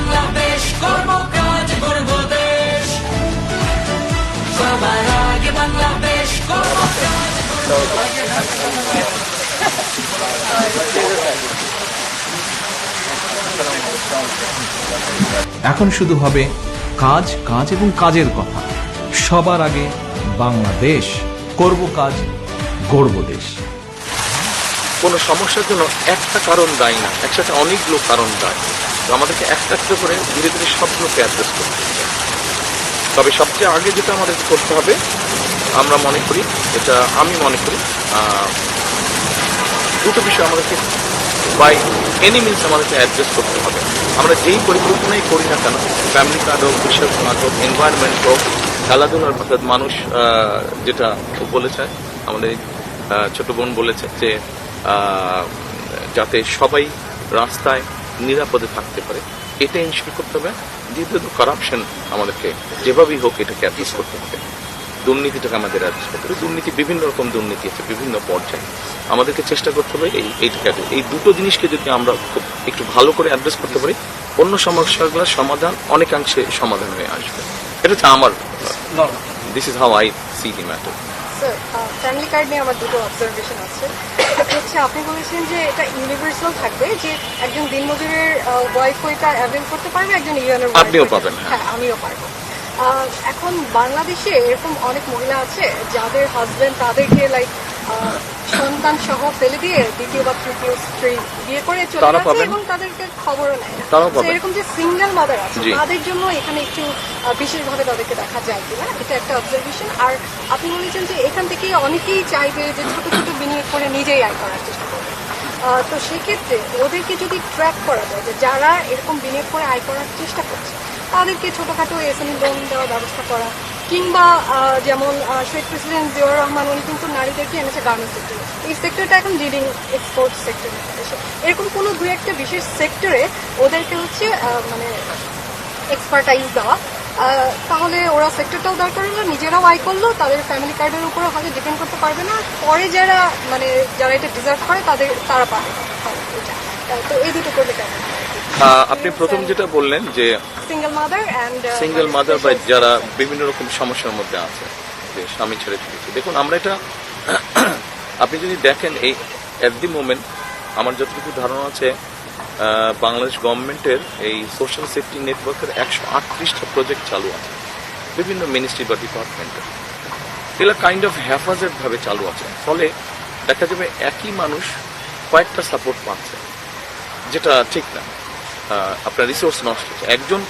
বাংলাদেশ করব কাজ করব দেশ। সবার আগে বাংলাদেশ কাজ এখন শুধু হবে কাজ কাজ এবং কাজের কথা। সবার আগে বাংলাদেশ করব কাজ গড়ব দেশ। কোনো সমস্যার জন্য একটা কারণ দায়ী না একসাথে অনেকগুলো কারণ দায়ী। তো আমাদেরকে একটা একটা করে ধীরে ধীরে সবগুলোকে অ্যাড্রেস করতে হবে। তবে সবচেয়ে আগে যেটা আমাদেরকে করতে হবে, আমরা মনে করি এটা আমি মনে করি দুটো বিষয় আমাদেরকে বাই এনি মিনস আমাদেরকে অ্যাড্রেস করতে হবে। আমরা যেই পরিকল্পনাই করি না কেন ফ্যামিলি কার্ড হোক কৃষক সমাজ হোক এনভায়রনমেন্ট হোক, খেলাধুলার অর্থাৎ মানুষ যেটা বলেছে, আমাদের ছোট বোন বলেছে যে যাতে সবাই রাস্তায় নিরাপদে থাকতে পারে। এটা ইনশিওর করতে হবে। দ্বিতীয়ত কারাপশন আমাদেরকে যেভাবেই হোক এটাকে অ্যাড্রেস করতে হবে। দুর্নীতিটাকে আমাদের অ্যাড্রেস করতে হবে। দুর্নীতি বিভিন্ন রকম দুর্নীতি আছে বিভিন্ন পর্যায়ে। আমাদেরকে চেষ্টা করতে হবে এই এইটাকে এই দুটো জিনিসকে যদি আমরা খুব একটু ভালো করে অ্যাড্রেস করতে পারি অন্য সমস্যাগুলোর সমাধান অনেকাংশে সমাধান হয়ে আসবে। এটা হচ্ছে আমার this is how I see the matter sir family card নিয়ে আমার দুটো অবজারভেশন আছে হচ্ছে আপনি বলেছেন যে এটা ইউনিভার্সাল থাকবে যে একজন দিনমজুরের ওয়াইফ এটা অ্যাভেল করতে পারবে একজন ইউএনের আপনিও পাবেন, হ্যাঁ। হ্যাঁ আমিও পারব এখন বাংলাদেশে এরকম অনেক মহিলা আছে যাদের হাজবেন্ড তাদেরকে লাইক সন্তান সহ ফেলে দিয়ে দ্বিতীয় বা তৃতীয় স্ত্রী বিয়ে করে চলে গেছে এবং তাদেরকে খবরও নেয়। না পাবেন। এরকম যে সিঙ্গেল মাদার আছে তাদের জন্য এখানে একটু বিশেষভাবে তাদেরকে দেখা যায় কিনা? এটা একটা অবজারভেশন আর আপনি বলেছেন যে এখান থেকে অনেকেই চাইবে যে ছোট ছোট বিনিয়োগ করে নিজেই আয় করার চেষ্টা করবে। তো সেক্ষেত্রে ওদেরকে যদি ট্র্যাক করা যায় যে যারা এরকম বিনিয়োগ করে আয় করার চেষ্টা করছে তাদেরকে ছোটখাটো এসএমই লোন দেওয়ার ব্যবস্থা করা কিংবা যেমন শহীদ প্রেসিডেন্ট জিয়াউর রহমান উনি কিন্তু নারীদেরকে এনেছে গার্মেন্টস সেক্টরে এই সেক্টরটা এখন লিডিং এক্সপোর্ট সেক্টর এরকম কোনো দু একটা বিশেষ সেক্টরে ওদেরকে হচ্ছে মানে এক্সপার্টাইজ দেওয়া। তাহলে ওরা সেক্টরটাও দরকার হলো নিজেরাও আয় করল, তাদের ফ্যামিলি কার্ডের উপরে হয়তো ডিপেন্ড করতে পারবে না। পরে যারা মানে যারা এটা ডিজার্ভ করে, তাদের, তারা পাবে। এটা। তো এই দুটো করলে কেমন? আপনি প্রথম যেটা বললেন যে সিঙ্গেল মাদার সিঙ্গেল মাদার বা যারা বিভিন্ন রকম সমস্যার মধ্যে আছে যে স্বামী ছেড়ে চলেছে। দেখুন আমরা এটা আপনি যদি দেখেন এই অ্যাট দি মোমেন্ট আমার যতটুকু ধারণা আছে বাংলাদেশ গভর্নমেন্টের এই সোশ্যাল সেফটি নেটওয়ার্কের একশো আটত্রিশটা প্রজেক্ট চালু আছে বিভিন্ন মিনিস্ট্রি বা ডিপার্টমেন্টের এগুলো কাইন্ড অফ হ্যাফাজেড ভাবে চালু আছে। ফলে দেখা যাবে একই মানুষ কয়েকটা সাপোর্ট পাচ্ছে যেটা ঠিক না। আপনার রিসোর্স নষ্ট হচ্ছে। একজন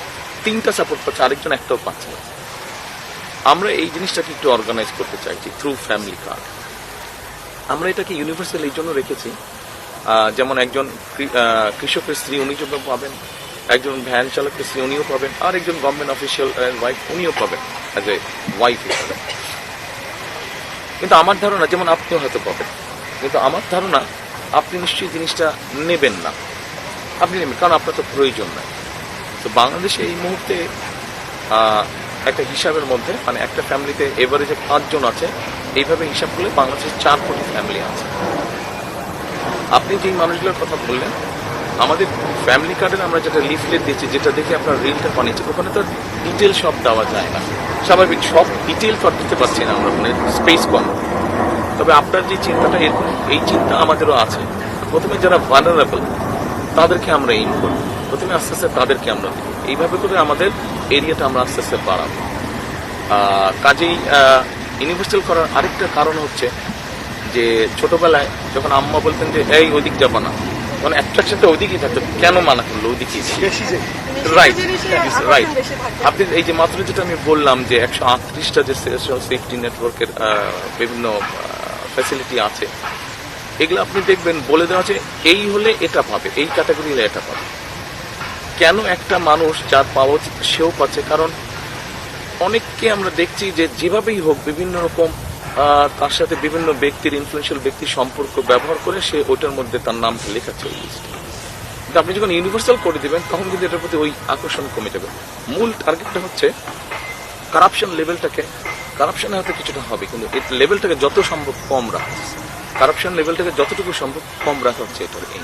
তিনটা সাপোর্ট পাচ্ছে, আরেকজন একটাও পাচ্ছে না। আমরা এই জিনিসটাকে একটু অর্গানাইজ করতে চাইছি থ্রু ফ্যামিলি কার্ড আমরা এটাকে ইউনিভার্সাল এই জন্য রেখেছি। যেমন একজন কৃষকের স্ত্রী উনি যেন পাবেন, একজন ভ্যান চালকের স্ত্রী উনিও পাবেন, আর একজন গভর্নমেন্ট অফিসিয়াল ওয়াইফ উনিও পাবেন অ্যাজ এ ওয়াইফ হিসাবে। কিন্তু আমার ধারণা, যেমন আপনিও হয়তো পাবেন, কিন্তু আমার ধারণা, আপনি নিশ্চয়ই জিনিসটা নেবেন না। আপনি নেবেন, কারণ আপনার তো প্রয়োজন নাই। তো বাংলাদেশে এই মুহূর্তে একটা হিসাবের মধ্যে মানে একটা ফ্যামিলিতে এভারেজে পাঁচজন আছে, এইভাবে হিসাব করলে বাংলাদেশের চার কোটি ফ্যামিলি আছে। আপনি যেই মানুষগুলোর কথা বললেন, আমাদের ফ্যামিলি কার্ডের আমরা যেটা লিফলেট দিচ্ছি যেটা দেখে আপনার রিলটা বানিয়েছি, ওখানে তো ডিটেল সব দেওয়া যায় না। স্বাভাবিক, সব ডিটেল সব দিতে পারছি না আমরা মানে স্পেস কম। তবে আপনার যে চিন্তাটা, এরকম এই চিন্তা আমাদেরও আছে। প্রথমে যারা ভানারেবল তাদেরকে আমরা এইম করব প্রথমে আস্তে আস্তে তাদেরকে আমরা দিব এইভাবে করে আমাদের এরিয়াটা আমরা আস্তে আস্তে বাড়াবো। কাজেই ইউনিভার্সাল করার আরেকটা কারণ হচ্ছে যে ছোটবেলায় যখন আম্মা বলতেন যে এই ওদিক যাব না। তখন অ্যাট্রাকশনটা ওইদিকেই থাকতো। কেন মানা করল? ওইদিকেই রাইট রাইট আপনি এই যে মাত্র যেটা আমি বললাম যে একশো আটত্রিশটা যে সেফটি নেটওয়ার্কের বিভিন্ন ফ্যাসিলিটি আছে এগুলো আপনি দেখবেন, বলে দেওয়া আছে, এই হলে এটা পাবে, এই ক্যাটাগরি হলে এটা পাবে। কেন একটা মানুষ যার পাওয়া সেও পাচ্ছে? কারণ অনেককে আমরা দেখছি যে যেভাবেই হোক, বিভিন্ন রকম তার সাথে বিভিন্ন ব্যক্তির ইনফ্লুয়েন্সিয়াল ব্যক্তির সম্পর্ক ব্যবহার করে সে ওটার মধ্যে তার নাম ওই লিস্টে কিন্তু আপনি যখন ইউনিভার্সাল করে দিবেন, তখন কিন্তু এটার প্রতি ওই আকর্ষণ কমে যাবে। মূল টার্গেটটা হচ্ছে কারাপশন লেভেলটাকে কারাপশন হয়তো কিছুটা হবে, কিন্তু এর লেভেলটাকে যত সম্ভব কম রাখা কারাপশন লেভেলটাকে যতটুকু সম্ভব কম রাখা হচ্ছে এটার এই